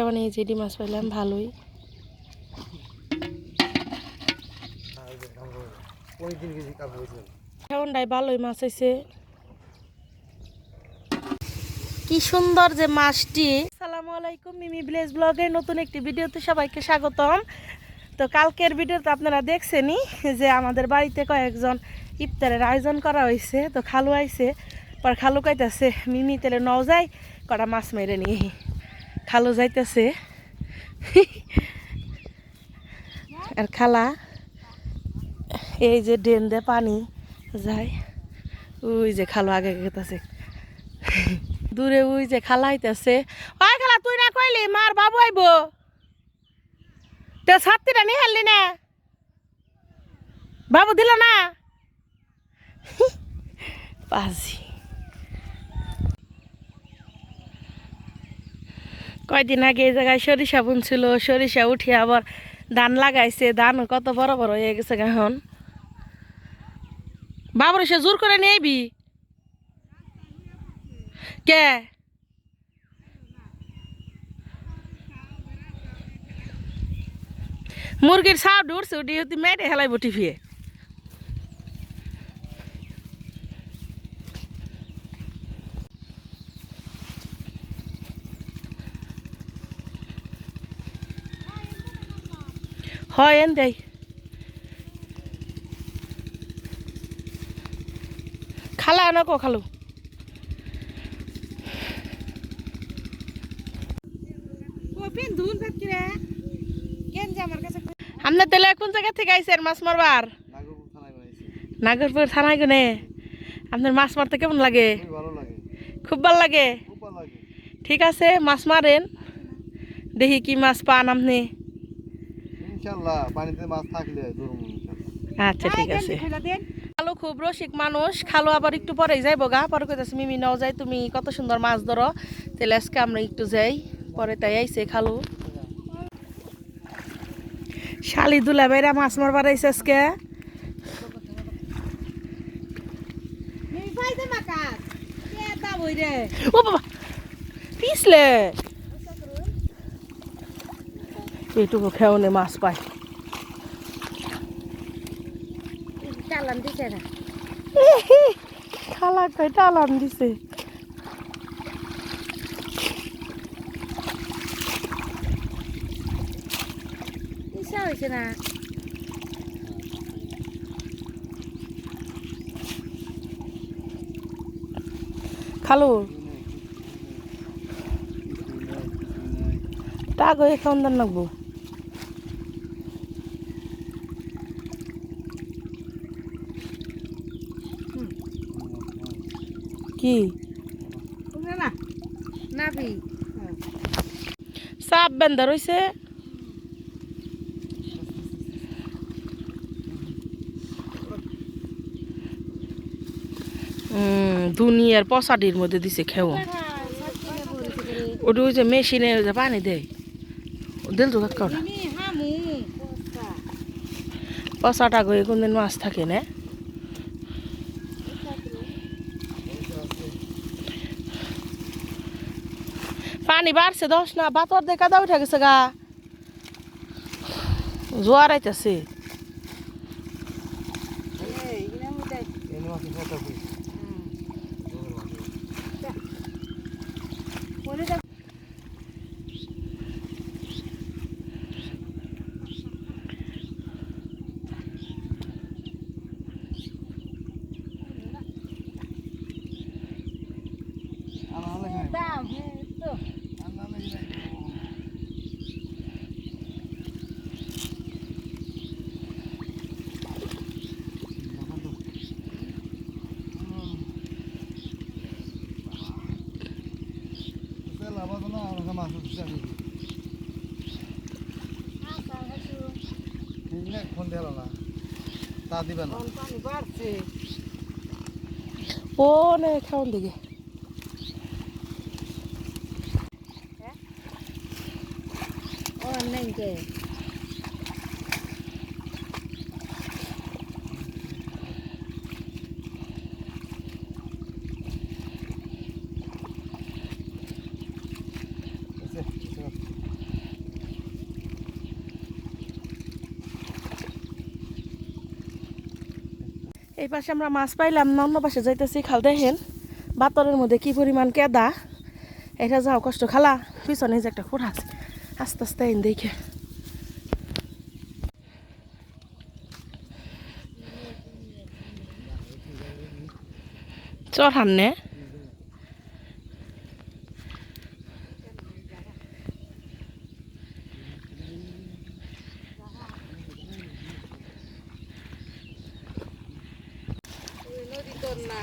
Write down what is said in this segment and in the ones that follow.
এখন এই জেডি মাছ পাইলাম ভালোই। ভালোই মাছ হয়েছে কি সুন্দর যে মাছটি। আসসালামু আলাইকুম মিমি ভিলেজ ব্লগের নতুন একটি ভিডিওতে সবাইকে স্বাগতম। তো কালকের ভিডিওতে আপনারা দেখছেনই যে আমাদের বাড়িতে কয়েকজন ইফতারের আয়োজন করা হয়েছে তো খালু আইছে পর খালু কইতাছে মিমি তেলে নও যাই কটা মাছ মেরে নিয়ে খালু যাইতেছে। আর খালা, এই যে ড্রেন দিয়ে পানি যায়। ওই যে খালো আগে গেতেছে। দূরে ওই যে খালা আইতেছে। ওই খালা, তুই না কইলি, মার বাবু আইব। তো ছাত্রীরা নিয়ে হারলি না? বাবু দিল না? পাজি। কয়দিন আগে এই জায়গায় সরিষা বুনছিল, সরিষা উঠে আবার ধান লাগাইছে। ধান কত বড় বড় হয়ে গেছে এখন। বাবর সে জোর করে নেবি কে? মুরগির সাপ ঢুরছে উঠি উঠি মেরে হেলাই বটি হয় এন দেয় খালা না কো খালু। আপনার তাহলে কোন জায়গা থেকে আইসেন মাছ মারবার? নাগরপুর থানায় গুনে? আপনার মাছ মারতে কেমন লাগে? খুব ভালো লাগে। ঠিক আছে মাছ মারেন। দেখি কি মাছ পান আপনি। ইনশাল্লাহ পানিতে মাছ থাকলে ধরুন আচ্ছা ঠিক আছে। খালু খুব রসিক মানুষ খালু আবার একটু পরেই যাইব গা। পরে কইতাছে মিমি নাও যাই তুমি কত সুন্দর মাছ ধরো। তাহলে আজকে আমরা একটু যাই। পরে তাই আইছে খালু। শালি দুলা বাইরা মাছ মারবার আইছে আজকে। ও বাবা পিছলে। এইটুকু খেওনে মাছ পায়। চালান দিছে না। খালা কয় টালান দিছে। ইচ্ছা হয়েছে না। খালু। টাক হয়ে খাওয়ান দান লাগবো। কি? সাপ বেন্দা হুম দুনিয়ার পশাটির মধ্যে দিছে খেও। ওটা ওই যে মেশিনে ওই যে পানি দেয়। দিল তো কাকা পশাটা গয়ে কোনদিন মাছ থাকে না? পানি বাড়ছে দশ না বাতর দেখা দাও উঠে গেছে গা। জোয়ার আইতেছে এই মাছের কথা কই আমার হলে খাই দাও তো আমার হলে খাই লাভ না আমার মাছ হচ্ছে আমি ফোন দিল না তা দিবে না। পানি বাড়ছে ও নে খাওন দিকে ও নাই কে এসে, এসে। এই পাশে আমরা মাছ পাইলাম, না, অন্য পাশে যাইতেছি খাল দেখেন। বাতরের মধ্যে কি পরিমাণ কেদা। এটা যাও, কষ্ট খালা, পিছনে যে একটা খোঁড়া আছে। আস্তে আস্তে এন দেখে। চর নে নদী তোর না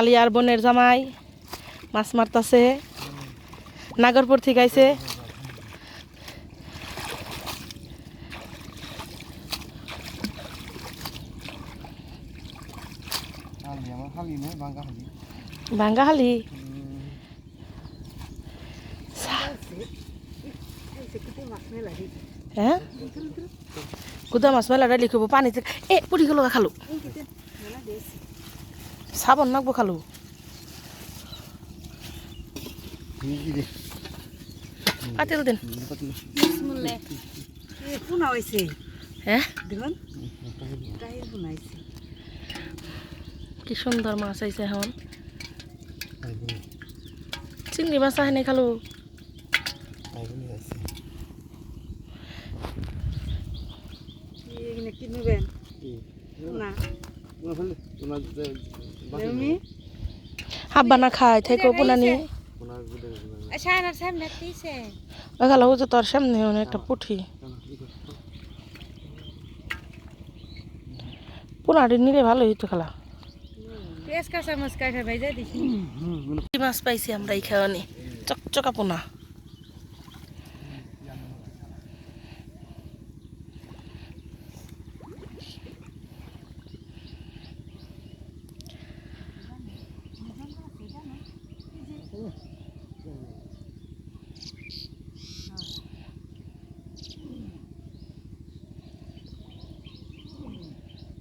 শালি আর বোনের জামাই, মাছ মারতাছে, নাগরপুর থেকে আইছে। হালি আমার হালি নেই ভাঙ্গা হালি ভাঙ্গা হালি কত মাছ মেলা দিই হ্যাঁ? কুদা মাছ মেলা ডালি খাব পানিতে এ পুরি গেলো খালো। সাবন নাকবো খালো। পাতিল দিন। পুনা হইছে হ্যাঁ দেখুন কি সুন্দর মাছ আইছে এখন। চিংড়ি মাছ আহে খালো। এখানে কি নেবেন পুনা নেমি হাব্বা না খায় থেকে পুনানি সামনে সামনে দিছে? ওই যে তোর সামনে একটা পুঠি। পুনাটি নিলে ভালো হইতো খালা। মাছ পাইছি আমরা এই খাওয়ানি। চকচকা পোনা।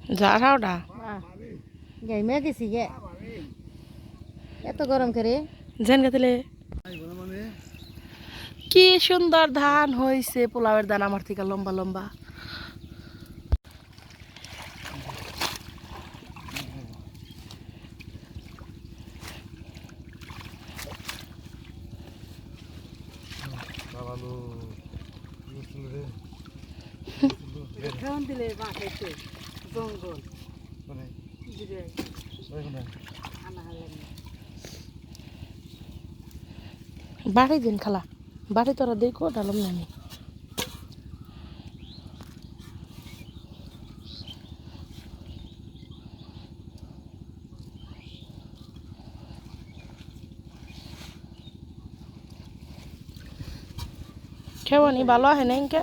যারা ওটা যাই মে গেছি গে এত গরম করে জেন গেলে কি সুন্দর ধান হয়েছে পোলাওয়ের দান আমার থেকে লম্বা লম্বা খাওয়ান দিলে মা খাইতে জঙ্গল দিলে আনা হালানি বাড়ি দিন খালা। বাড়ি তোরা দেখো ডালম নামি খেওয়ানি ভালো আহে না ইনকে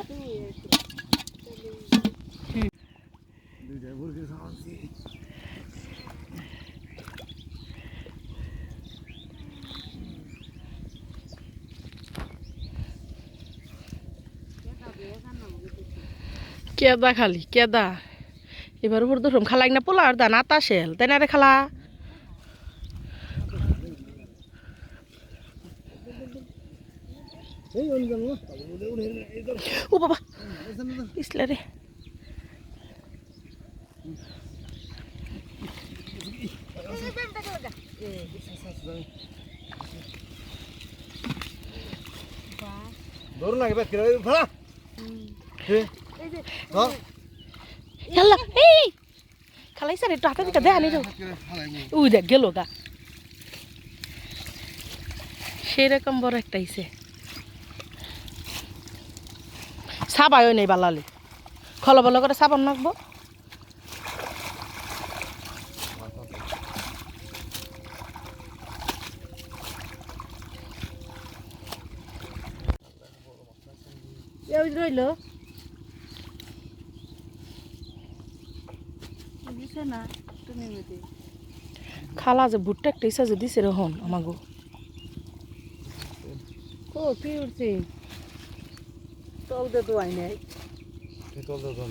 কেদা খালি কেদা? এবার উপর ধরুম খালাই না পোলার দান তাসেল তাই না রে খালা? ও বাবা ইসলে রে। ধরুন আগে ভাড়া ধর। ইয়াল্লা এই! খালাই স্যার একটু হাতে দিকে দেয় আনি উই দেখ গেল গা। সেরকম বড় একটা ইসে সাবাইও নেই বালালি। খলো বলো করে সাবান নাকবো। রইল। দিছে না? তুমি মতে খালা যে ভুট্টা একটা ইসা যে দিছে রহন আমাগো। ও কি উঠছে তল দে দোয়াই নাই। তুই চল দে চল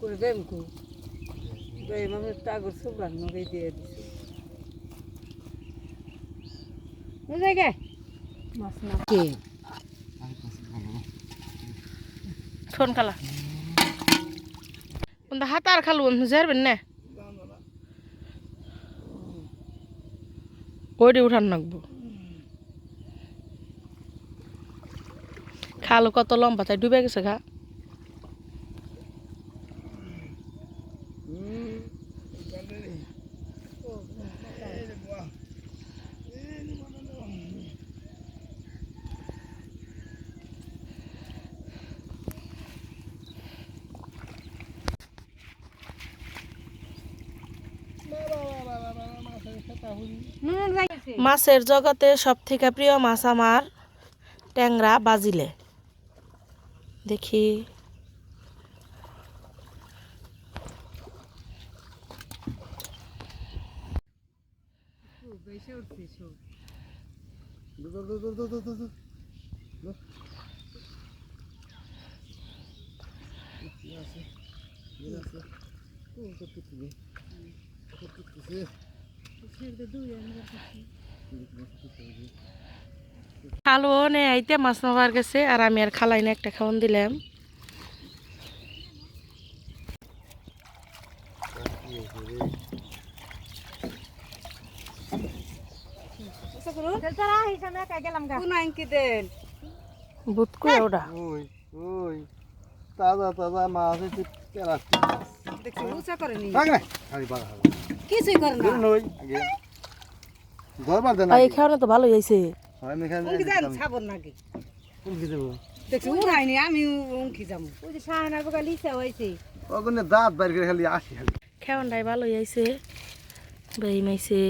করে বেম কো বেম আমি টাগর সুবান নগে দিয়ে দিছে। ওই জায়গায়? মাছ না। কে? ফোন খালা। কিন্তু হাত আর খালু যাবেন না ওইটি উঠান নাকবো খালো কত লম্বা তাই ডুবে গেছে ঘা নুন যাইছে মাছের জগতে সব থেকে প্রিয় মাছ আমার ট্যাংরা বাজিলে দেখি? খালো নে আইতে মাছ মাবার গেছে আর আমি আর খালাই না একটা খাওয়ান দিলাম। তাজা তাজা মাছ। দেখছি উঁচা করেনি কিছুই করে না নই, আগে। ধরবার দেন এই আগে। খাওয়ানো তো ভালোই হয়েছে হয়, আমি এখানে উনকি যান দিতাম। নাকি কোন কি দেবো? দেখছি উড়াইনি আমি উনকি যাব ওই যে সাহানার বগা লিসা হয়েছে ওখানে দাঁত বাইর করে খালি আসি খালি খাওয়ানটাই ভালোই আইছে বেই মাইছে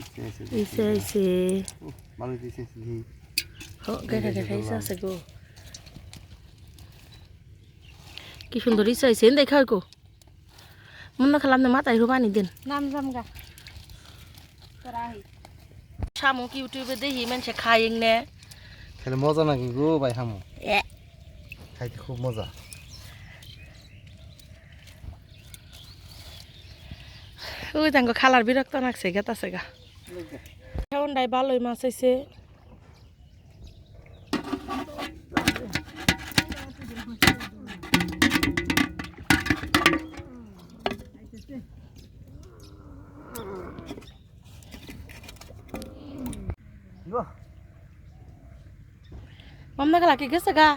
ইচ্ছে ইসে আইছে ভালো দিয়েছে ঘি। হ গেখা গেখা ইসে আছে গো কি সুন্দর ইসে আইছে এন দেখা গো মনে খেলাম মাথায় পানি দেন নাম যাম গা তোরা আহি শামুক ইউটিউবে দেখি মানুষে খাই নে খালি মজা নাকি গো ভাই হামু খাইতে খুব মজা ওই তাঙ্গ খালার বিরক্ত লাগছে গেতাছে গা ভালোই মাছ আইছে মামনা খালা কি গেছে গা।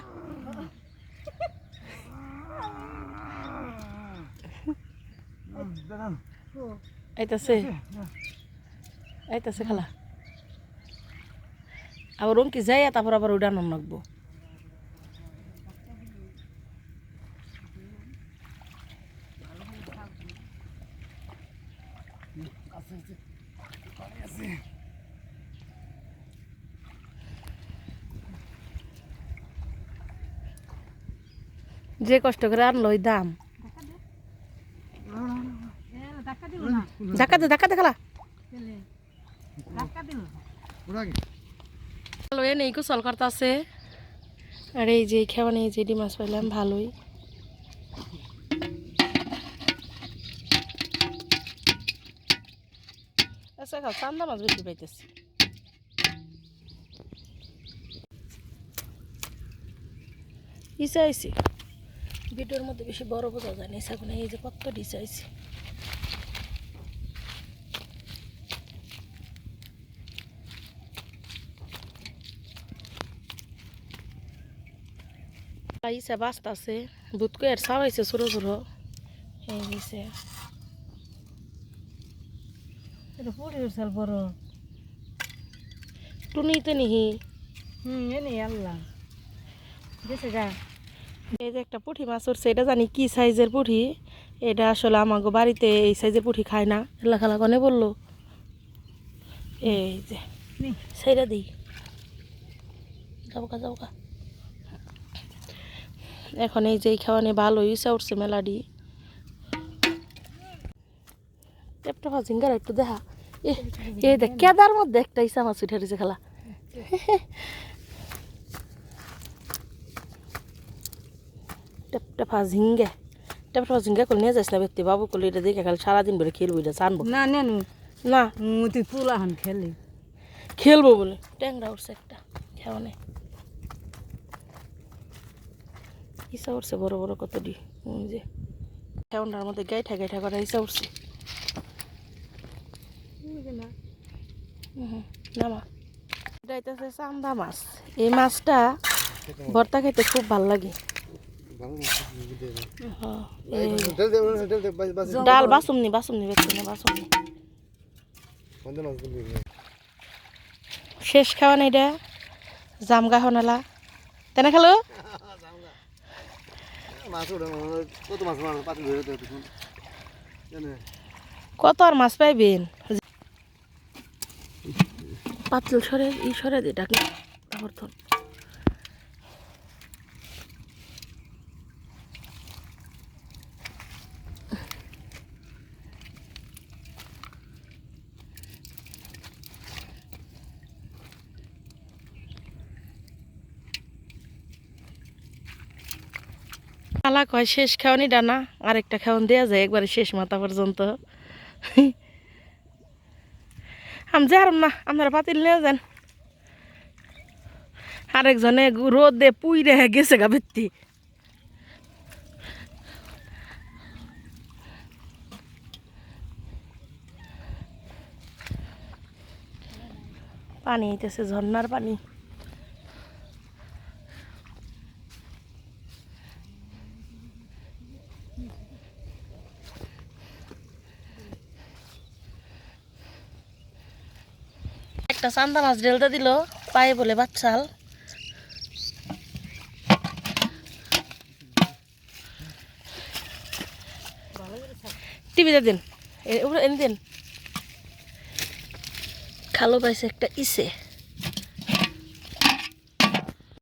আইতাছে আইতাছে খালা আবার রঙ্কি যাই তারপর আবার উড়ানো লাগবো যে কষ্ট করে আনলো ওই দাম। ধাক্কা দে ধাক্কা দে খালা? ভালো এ নেই কুশল করতে আছে আর এই যে খেওয়া নেই যে ডি মাছ পাইলাম ভালোই। আচ্ছা খাও চান্দা মাছ পাইতেছি। ভিডিওর মধ্যে বেশি বড় বোঝা যায় না। এই যে কত ডিসা আইসি আইসা বাস্তা আছে কই আর সাবাইছে ছোট ছোট। এই উঠছাল বড়। টুনিতে নিহি। হুম এনে আল্লাহ। গেছে গা। এই যে একটা পুঁটি মাছ উঠছে, এটা জানি কি সাইজের পুঁটি? এটা আসলে আমাকে বাড়িতে এই সাইজের পুঁটি খায় না। এলা খালা কনে বলল। এই যে নি। সেইটা দিই। যাবকা যাবকা এখন এই যে খাওয়ানে ভালো ইসা উঠছে মেলাডি। একটা ভাজিঙ্গার একটু দেখা। এ দেখ, কেদার মধ্যে একটা ইসা মাছ উঠে খেলা। টেপটা ফাজিঙ্গে টেপটা ফাজিঙ্গে করে নিয়ে যাস না ব্যক্তি বাবু করলে এটা দেখে খালি সারাদিন ধরে খেলব এটা জানব না নেনু না তুই তুলা হান খেলি খেলব বলে ট্যাংরা উঠছে একটা খেওনে ইসা উঠছে বড় বড় কত ডি যে খেওনার মধ্যে গাইঠা গাইঠা করা ইসা উঠছে নামা এটা চান্দা মাছ এই মাছটা ভর্তা খেতে খুব ভালো লাগে ডাল বাসুমনি বাসুমনি বেশি না বাসুমনি। শেষ খাওয়া নাই এটা জামগা হনালা তেনে খালো? কত আর মাছ পাইবেন? পাতল সরে ই সরে দে ডাকি। সমর্থন কয়, শেষ খাওয়ানি ডানা, আরেকটা খাওয়ান দেওয়া যায়, একবারে শেষ মাথা পর্যন্ত। আমি যারাম না, আপনারা পাতিল নিয়ে যান। আরেকজনে রোদ দে পুই রেখে গেছে গা ভিত্তি। পানি আইতেছে ঝর্ণার পানি। একটা চান্দা মাছ ঢেলতে দিল, পায়ে বলে বাচ্চাল টিভিতে দিন এনে দিন। খালো পাইছে একটা ইসে।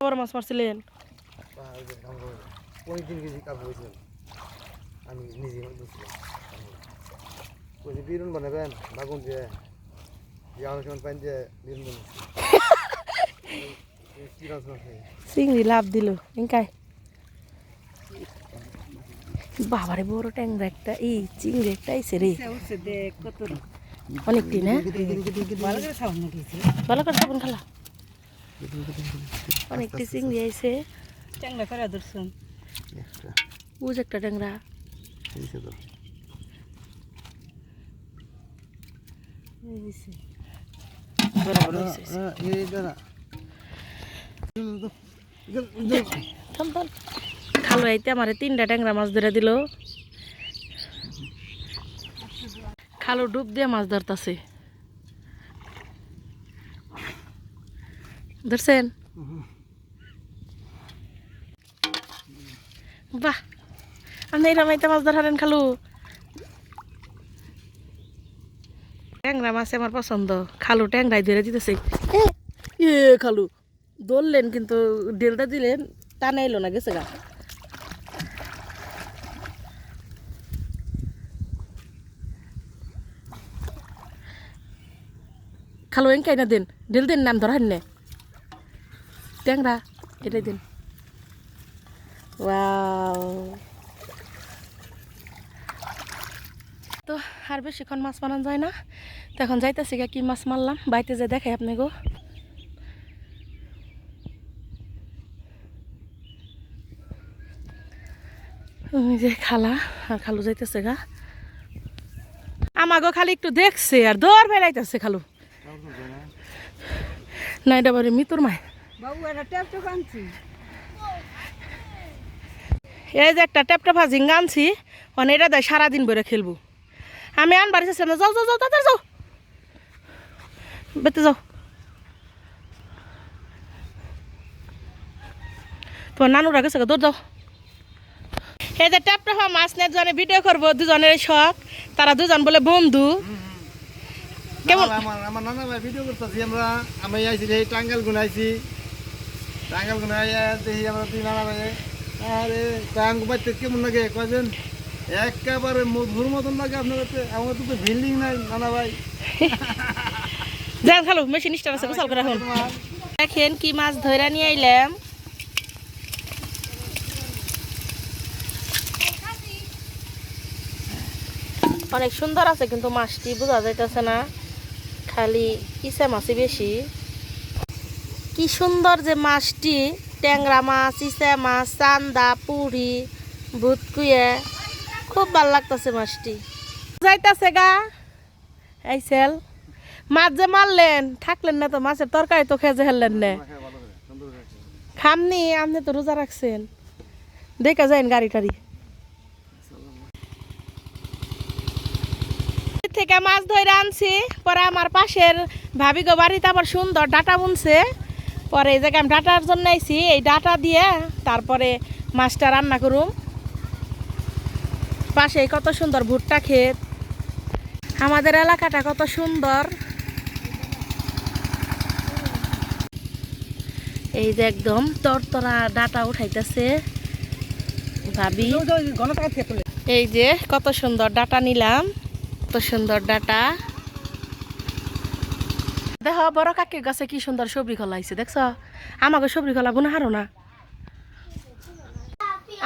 বড় মাছ মারছিলেন। আমি নিজে বিরুন বানাবেন, বাগুন দিয়ে। দিয়ে অনেক সময় পানি দিয়ে বিরুন বানাচ্ছি কি মাছ মাছ চিংড়ি লাভ দিল ইনকাই বাবারে বড় ট্যাংরা একটা এই চিংড়ি একটা আইসে রে অনেকটি না ভালো করে সাবুন খালা অনেকটি চিংড়ি আইসে চ্যাংলা করে ধরছেন একটা বুঝ একটা ট্যাংরা এইসে তো বরাবর হইছে। এইটা না থাম থাম খালো আইতে মাছ ধরে খালো ডুব দিয়ে মাছ ধরতাছে। ধরছেন? বাহ, আপনি এরম মাছ ধরালেন খালু। ট্যাংরা মাছ আমার পছন্দ। খালু ট্যাংরাই ধরে দিতেছে। এ, এ খালু। ধরলেন কিন্তু ডেলটা দিলেন টানা এলো না গেছে গা। খালো এঙ্কাই না দেন। ডেল দেন নাম ধরান নে। ট্যাংরা এটাই দিন। ওয়াও। তো আর বেশিক্ষণ মাছ মারান যায় না। তো এখন যাইতেছি কি মাছ মারলাম। বাইতে যে দেখাই আপনি গো যে খালা আর খালু যাইতেছে গা। আমাগো খালি একটু দেখছে আর দৌড় ফেলাইতেছে খালু। না এটা বারে মিতুর মায় এই যে একটা ট্যাপটা ভাজি আনছি। মানে এটা দেয় সারাদিন ভরে খেলব। আমি আনবার না যাও যাও যাও, তাড়াতাড়ি যাও। বেতে যাও। তোমার নানুরা গেছে দৌড় যাও এই যে ট্যাপটা হওয়া মাছ নিয়ে দুজনে ভিডিও করব, দুজনের শখ। তারা দুজন বলে বন্ধু। কেমন? আমার নানা ভাই ভিডিও করতেছি আমরা। আমি আইছি এই টাঙ্গাল গুনাইছি টাঙ্গাল গুনাই দেখি আমরা তুই নানা ভাই। আরে, টাঙ্গ বাইতে কেমন লাগে? একেবারে মধুর মতন লাগে আপনার আমার তো বিল্ডিং নাই নানা ভাই। যান খালো মেশিন স্টার আছে গোসল করে দেখেন কি মাছ ধরে নিয়ে আইলাম। অনেক সুন্দর আছে কিন্তু মাছটি বোঝা যাইতেছে না। খালি ইসে মাছই বেশি। কি কি সুন্দর যে মাছটি ট্যাংরা মাছ ইসা মাছ চান্দা পুরি ভুতকুয়ে খুব ভালো লাগতেছে মাছটি। যাইতাছে গা। আইসেল মাছ যে মারলেন, থাকলেন না তো, মাছের তরকারি তো খেয়ে হেললেন না। খামনি আপনি তো রোজা রাখছেন। দেখা যাইন গাড়ি টাড়ি। থেকে মাছ ধরে আনছি, পরে আমার পাশের ভাবি গো বাড়িতে আবার সুন্দর ডাটা বুনছে। পরে এই জায়গায় আমি ডাটার জন্য আইছি, এই ডাটা দিয়ে তারপরে মাছটা রান্না করুম। পাশে কত সুন্দর ভুট্টা ক্ষেত। আমাদের এলাকাটা কত সুন্দর। এই যে একদম তরতরা ডাটা উঠাইতেছে। ভাবি এই যে কত সুন্দর ডাটা নিলাম। কত সুন্দর ডাটা। দেখ বড় কাকির গাছে কি সুন্দর সবরি খোলা হয়েছে দেখছ? আমাকে সবরি খোলা বুনা হারো না।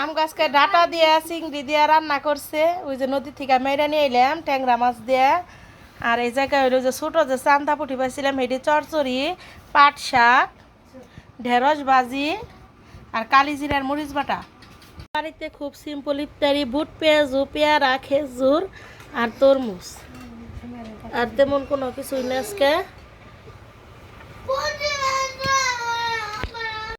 আম গাছকে ডাটা দিয়ে, চিংড়ি দিয়ে রান্না করছে। ওই যে নদী থেকে মেরে নিয়ে এলাম, ট্যাংরা মাছ দিয়ে। আর এই জায়গায় হইল যে ছোটো যে চান্দা পুঁটি পাইছিলাম সেটি চরচড়ি, পাট শাক, ঢেঁড়স ভাজি আর কালি জিরার মরিচ বাটা। বাড়িতে খুব সিম্পল ইফতারি, বুট পেঁয়াজু, পেয়ারা, খেজুর আর তরমুজ। আর তেমন কোনো কিছুই না আজকে।